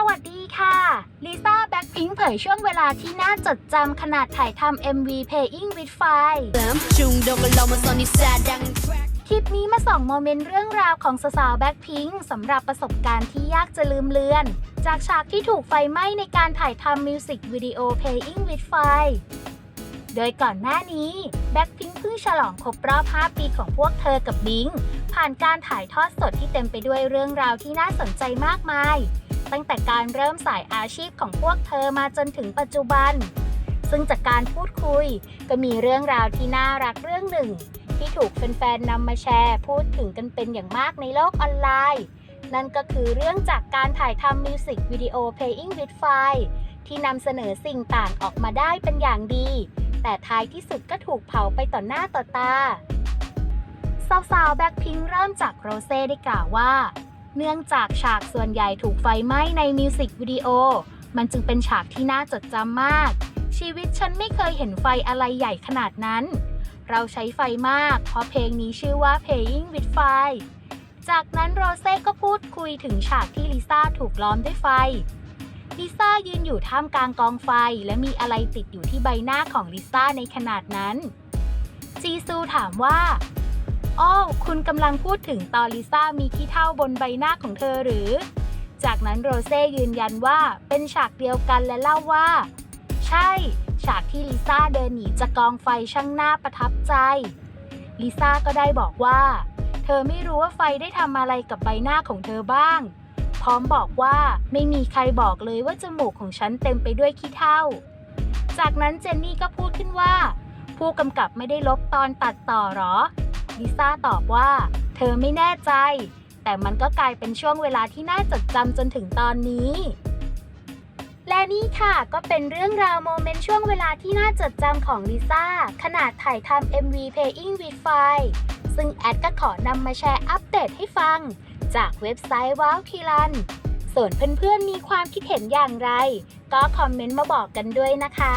สวัสดีค่ะลิซ่าแบ็คพิงเผยช่วงเวลาที่น่าจดจำขนาดถ่ายทำ MV Playing with Fire คลิปนี้มาส่องโมเมนต์เรื่องราวของสาวแบ็คพิงสำหรับประสบการณ์ที่ยากจะลืมเลือน จากฉากที่ถูกไฟไหม้ในการถ่ายทำมิวสิกวิดีโอ Playing with Fire โดยก่อนหน้านี้แบ็คพิงเพิ่งฉลองครบรอบ 5 ปีของพวกเธอกับบิงผ่านการถ่ายทอดสดที่เต็มไปด้วยเรื่องราวที่น่าสนใจมากมาย ตั้งแต่การเริ่มสายอาชีพของพวกเธอมาจนถึงปัจจุบัน ซึ่งจากการพูดคุยก็มีเรื่องราวที่น่ารักเรื่องหนึ่ง ที่ถูกแฟนๆนำมาแชร์พูดถึงกันเป็นอย่างมากในโลกออนไลน์ นั่นก็คือเรื่องจากการถ่ายทำมิวสิกวิดีโอ Playing with Fire ที่นำเสนอสิ่งต่างออกมาได้เป็นอย่างดี แต่ท้ายที่สุดก็ถูกเผาไปต่อหน้าต่อตาสาวๆแบ็คพิงเริ่มจากโรเซ่ได้กล่าวว่า เนื่องจากฉากส่วนใหญ่ถูกไฟไหม้ในมิวสิกวิดีโอ มันจึงเป็นฉากที่น่าจดจำมาก ชีวิตฉันไม่เคยเห็นไฟอะไรใหญ่ขนาดนั้น เราใช้ไฟมาก เพราะเพลงนี้ชื่อว่า Playing with Fire จากนั้นโรเซ่ก็พูดคุยถึงฉากที่ลิซ่าถูกล้อมด้วยไฟ ลิซ่ายืนอยู่ท่ามกลางกองไฟ และมีอะไรติดอยู่ที่ใบหน้าของลิซ่าในขนาดนั้น จีซูถามว่า อ้อคุณกำลังพูดถึงตอนลิซ่ามีขี้เท่าบนใบหน้าของเธอหรือ จากนั้นโรเซ่ยืนยันว่าเป็นฉากเดียวกันและเล่าว่า ใช่ ฉากที่ลิซ่าเดินหนีจากกองไฟช่างน่าประทับใจ ลิซ่าก็ได้บอกว่า เธอไม่รู้ว่าไฟได้ทำอะไรกับใบหน้าของเธอบ้าง พร้อมบอกว่าไม่มีใครบอกเลยว่าจมูกของฉันเต็มไปด้วยขี้เถ้าจากนั้นเจนนี่ก็พูดขึ้นว่า ผู้กำกับไม่ได้ลบตอนตัดต่อหรอ ลิซ่าตอบว่า เธอไม่แน่ใจ แต่มันก็กลายเป็นช่วงเวลาที่น่าจดจำจนถึงตอนนี้ และนี่ค่ะก็เป็นเรื่องราวโมเมนต์ช่วงเวลาที่น่าจดจำของลิซ่าขนาดถ่ายทำ MV Playing with Fire ซึ่งแอดก็ขอนำมาแชร์อัปเดตให้ฟัง จากเว็บไซต์ว้าวทีรัน ส่วนเพื่อนๆมีความคิดเห็นอย่างไร ก็คอมเมนต์มาบอกกันด้วยนะคะ